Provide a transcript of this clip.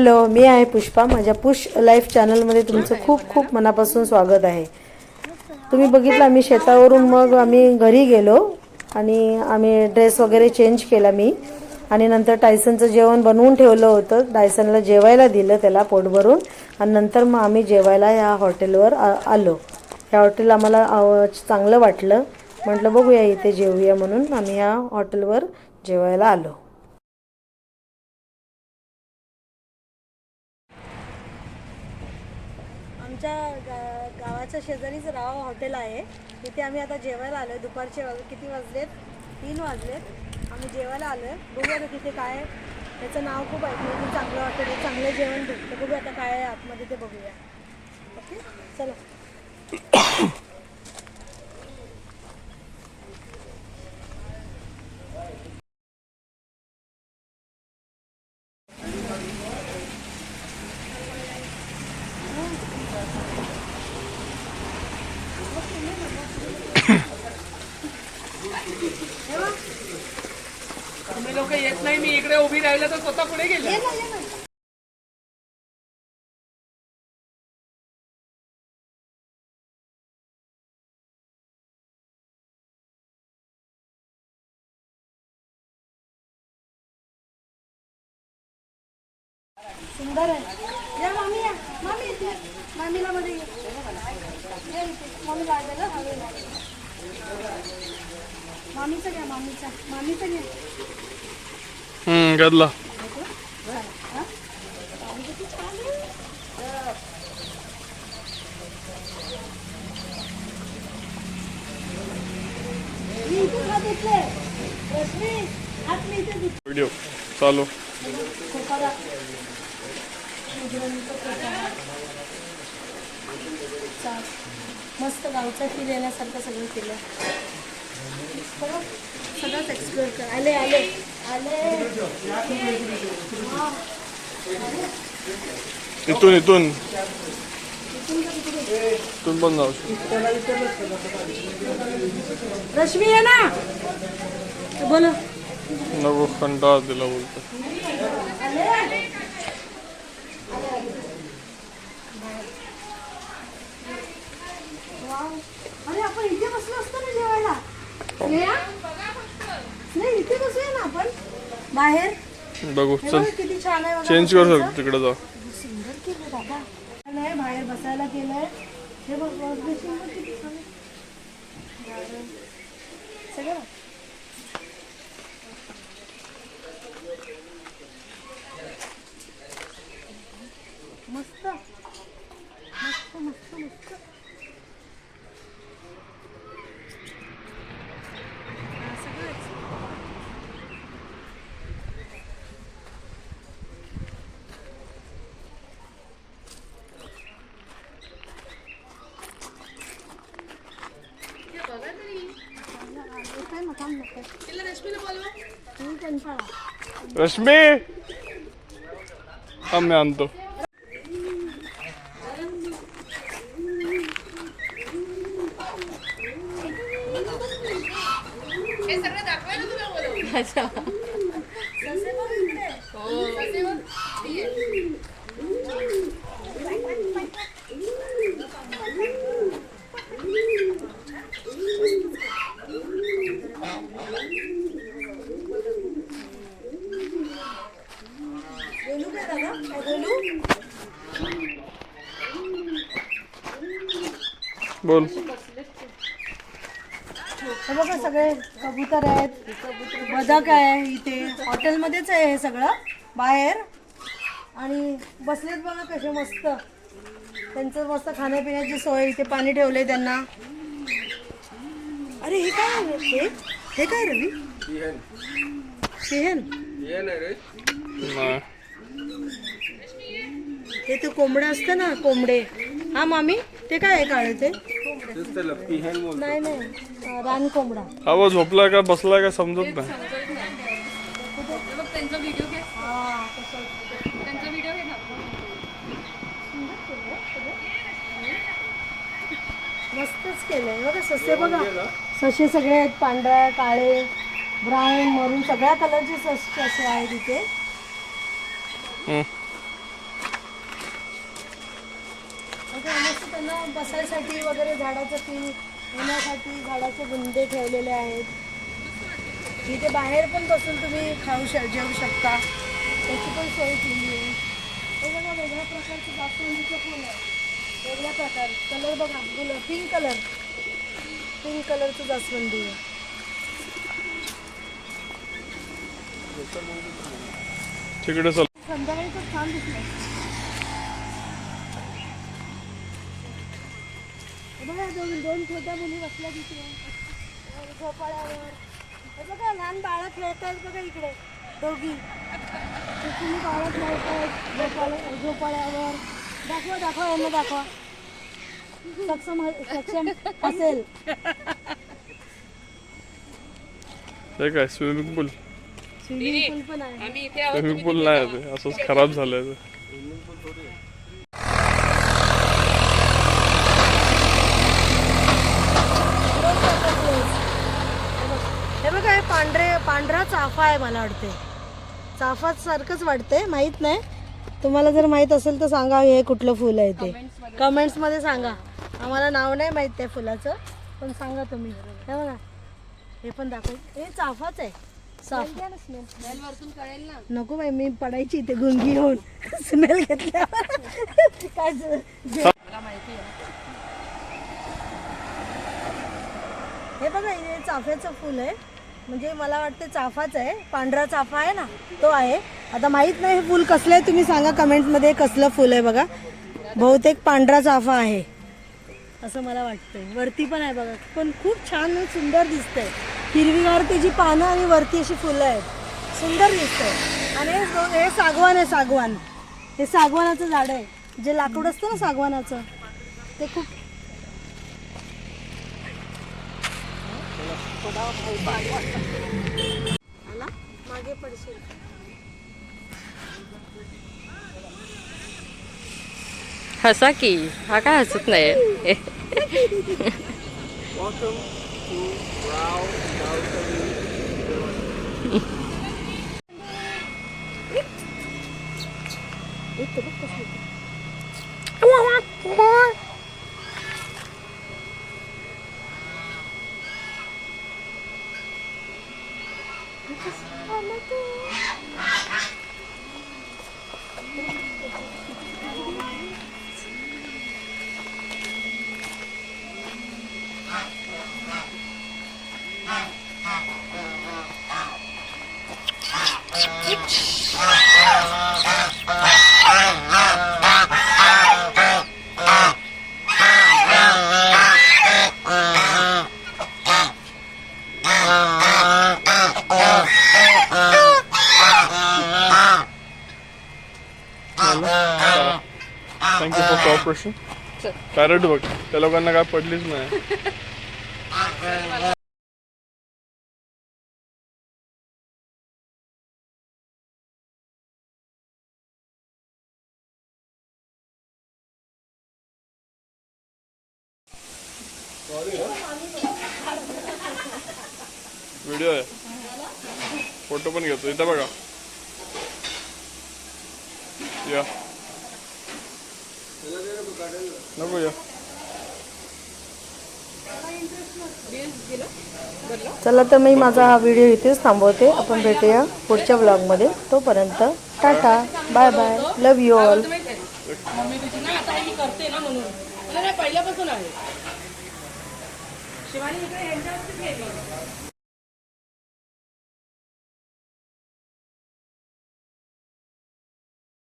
Hello मी आहे पुष्पा. माझ्या push life चॅनलमध्ये तुमचं खूप खूप मनापासून स्वागत आहे. तुम्ही बघितलं आम्ही शेतावरून मग आम्ही घरी गेलो आणि आम्ही ड्रेस वगैरे चेंज केला मी. आणि नंतर टायसनचं जेवण बनवून ठेवलं होतं. टायसनला जेवायला दिलं त्याला पोट भरून आणि नंतर मग आम्ही जेवायला या हॉटेलवर आ- आलो. ह्या हॉटेल आम्हाला चांगलं वाटलं. म्हटलं बघूया इथे जेवूया म्हणून आम्ही या हॉटेलवर जेवायला आलो. आमच्या गा गावाच्या शेजारीच राव हॉटेल आहे. तिथे आम्ही आता जेवायला आलो आहे दुपारचे वाज किती वाजलेत? तीन वाजलेत. आम्ही जेवायला आलो आहे बघूया आता तिथे काय त्याचं नाव खूप ऐकलं की चांगलं हॉटेल चांगलं जेवण भेटतं. बघूया आता काय आहे. आतमध्ये ते बघूया. ओके? चला. तुम्ही लोक येत नाही मी इकडे उभी राहिलं तर स्वतः पुढे गेले. सुंदर आहे. या मामी या. मामीचं घ्या मामीचा मामीचं घ्या घेतला व्हिडिओ चालू. मस्त गावचा फील येण्यासारखं सगळं केलं. सगळं सगळंच एक्सप्लोर कर. आले आले आले. इथून इथून. इथून पण जाऊ शकतो. रश्मी आहे ना. बोलो. नको कंटाळा दिला बोलतो अरे आपण इथे बसलो असतो ना जेवायला स्नेहा? नाही इथे बसूया ना आपण बाहेर बघू चल किती छान आहे बघा. चेंज करू शकतो तिकडे जा सुंदर केलं दादा नाही बाहेर बसायला केलंय हे बघ वॉश बेसिन बघ किती छान आहे. Garden. सगळं मस्त मस्त मस्त मस्त हा, सगळंच. येतोय ना, थांब ना. तुम्ही कंटाळा. रश्मी! हा मी आणतो. बोलू काय बोलू. बोल हे बघा सगळे कबूतर आहेत बदक आहे इथे. हॉटेलमध्येच आहे हे सगळं बाहेर. आणि बसलेत बघा कसे मस्त. त्यांचं मस्त खाण्यापिण्याची सोय इथे पाणी ठेवलंय त्यांना. अरे हे काय आहे? हे? हे काय रवी? शेहन नाही हे ते कोंबडं असतं ना कोंबडे. हा मामी ते काय आहे काळे ते नाही. नाही रान कोंबडा. बा झोपलाय का बसलाय का समजत नाही. मस्तच केलंय. बघा ससे बघा. ससे सगळे आहेत पांढऱ्या काळे ब्राऊन मरून सगळ्या कलरचे ससे असे आहेत इथे. बसायसाठी वगैरे झाडाचं पीठ येण्यासाठी झाडाचे बुंदे ठेवलेले आहेत. इथे बाहेर पण बसून तुम्ही खाऊ श जेवू शकता. त्याची पण सोय केली आहे. हे बघा वेगळ्या प्रकारचं जास्वंदीचं फुल आहे. वेगळ्या प्रकार कलर बघा फुलं पिंक कलर पिंक कलरचं जास्वंदी आहे. तिकडे संध्याकाळी खूप छान दिसलं. बघा दोन दोन छोट्या मुली बसल्या तिथे. झोपाळ्यावर. हे बघा लहान बाळं खेळत आहेत बघा इकडे दोघी. तुम्ही बाळं खेळत आहेत झोपाळ्या झोपाळ्यावर. दाखवा दाखवा यांना दाखवा. सक्षम सक्षम असेल. हे काय स्विमिंग पूल? स्विमिंग पूल पण आहे. स्विमिंग पूल नाही ते असंच खराब झालंय ते हे बघा हे पांढरे पांढरा चाफा आहे मला वाटते चाफा सारखंच वाटते माहीत नाही. तुम्हाला जर माहीत असेल तर सांगा हे कुठलं फुल आहे ते. कमेंट्समध्ये सांगा. आम्हाला नाव नाही माहीत त्या फुलाचं पण सांगा तुम्ही. हे बघा. हे पण दाखव. हे चाफाच आहे. नको बाई मी पडायची इथे गुंगी होऊन. स्मेल घेतल्यावर. काय हे बघा हे चाफ्याचं फुल आहे. म्हणजे मला वाटते चाफाच आहे. पांढरा चाफा आहे ना तो आहे. आता माहीत नाही हे फुल कसलं आहे तुम्ही सांगा कमेंटमध्ये कसलं फुल आहे बघा. बहुतेक पांढरा चाफा आहे. असं मला वाटतंय. वरती पण आहे बघा. पण खूप छान सुंदर दिसतंय. हिरवीगार त्याची पानं आणि वरती अशी फुलं आहेत. सुंदर दिसतंय. आणि हे सागवान आहे सागवान. हे सागवानाचं झाड आहे. जे लाकूड असतं ना सागवानाचं ते खूप आला मागे पडशील हसा की हा काय हसत नाही थँक्यू फॉर कॉपरेशन पॅरेट बघ त्या लोकांना काय पडलीच नाही व्हिडिओ आहे. फोटो पण घेतो. इथं बघा. या. नको या. चला तर मी माझा हा व्हिडिओ इथेच थांबवते. आपण भेटूया पुढच्या ब्लॉगमध्ये तोपर्यंत tata. Bye bye love you all पहिल्यापासून आहे. शिवानी इकडे यांच्यावरतीच गेली